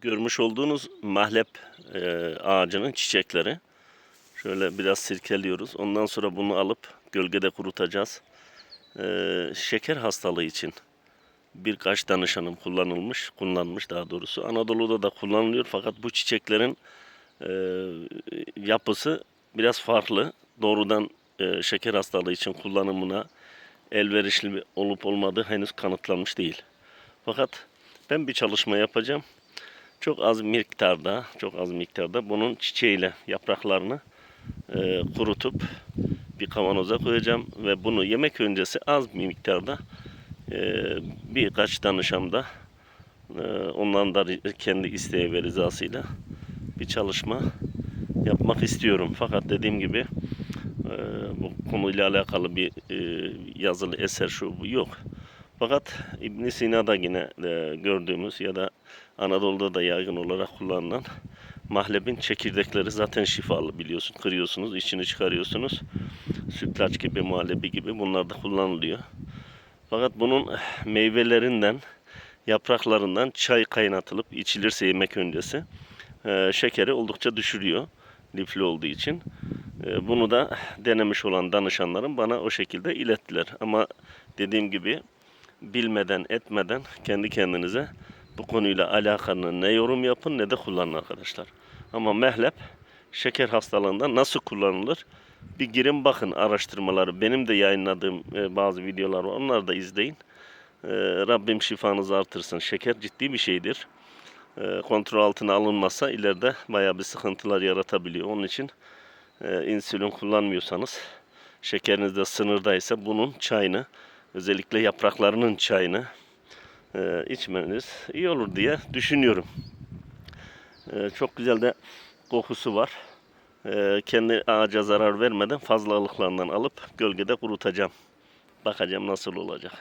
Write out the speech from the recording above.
görmüş olduğunuz mahlep e, ağacının çiçekleri. Şöyle biraz sirkeliyoruz. Ondan sonra bunu alıp gölgede kurutacağız. E, şeker hastalığı için birkaç danışanım kullanılmış, kullanmış daha doğrusu. Anadolu'da da kullanılıyor fakat bu çiçeklerin e, yapısı biraz farklı. Doğrudan e, şeker hastalığı için kullanımına elverişli olup olmadığı henüz kanıtlanmış değil. Fakat ben bir çalışma yapacağım. Çok az miktarda, çok az miktarda bunun çiçeğiyle yapraklarını e, kurutup bir kavanoza koyacağım ve bunu yemek öncesi az bir miktarda e, birkaç danışamda e, onların da kendi isteği ve rızasıyla bir çalışma yapmak istiyorum. Fakat dediğim gibi e, bu konuyla alakalı bir e, yazılı eser şu bu yok. Fakat İbn Sina'da yine e, gördüğümüz ya da Anadolu'da da yaygın olarak kullanılan mahlebin çekirdekleri zaten şifalı biliyorsun. Kırıyorsunuz, içini çıkarıyorsunuz. Sütlaç gibi, muhallebi gibi bunlar da kullanılıyor. Fakat bunun meyvelerinden, yapraklarından çay kaynatılıp içilirse yemek öncesi e, şekeri oldukça düşürüyor. Lifli olduğu için. E, bunu da denemiş olan danışanlarım bana o şekilde ilettiler. Ama dediğim gibi bilmeden etmeden kendi kendinize bu konuyla alakalı ne yorum yapın ne de kullanın arkadaşlar. Ama mehlep şeker hastalığında nasıl kullanılır? Bir girin bakın araştırmaları. Benim de yayınladığım e, bazı videolar var. Onları da izleyin. E, Rabbim şifanızı artırsın. Şeker ciddi bir şeydir. E, kontrol altına alınmazsa ileride bayağı bir sıkıntılar yaratabiliyor. Onun için insülin kullanmıyorsanız şekeriniz de sınırdaysa bunun çayını özellikle yapraklarının çayını e, içmeniz iyi olur diye düşünüyorum. E, çok güzel de kokusu var. E, kendi ağaca zarar vermeden fazlalıklarından alıp gölgede kurutacağım. Bakacağım nasıl olacak.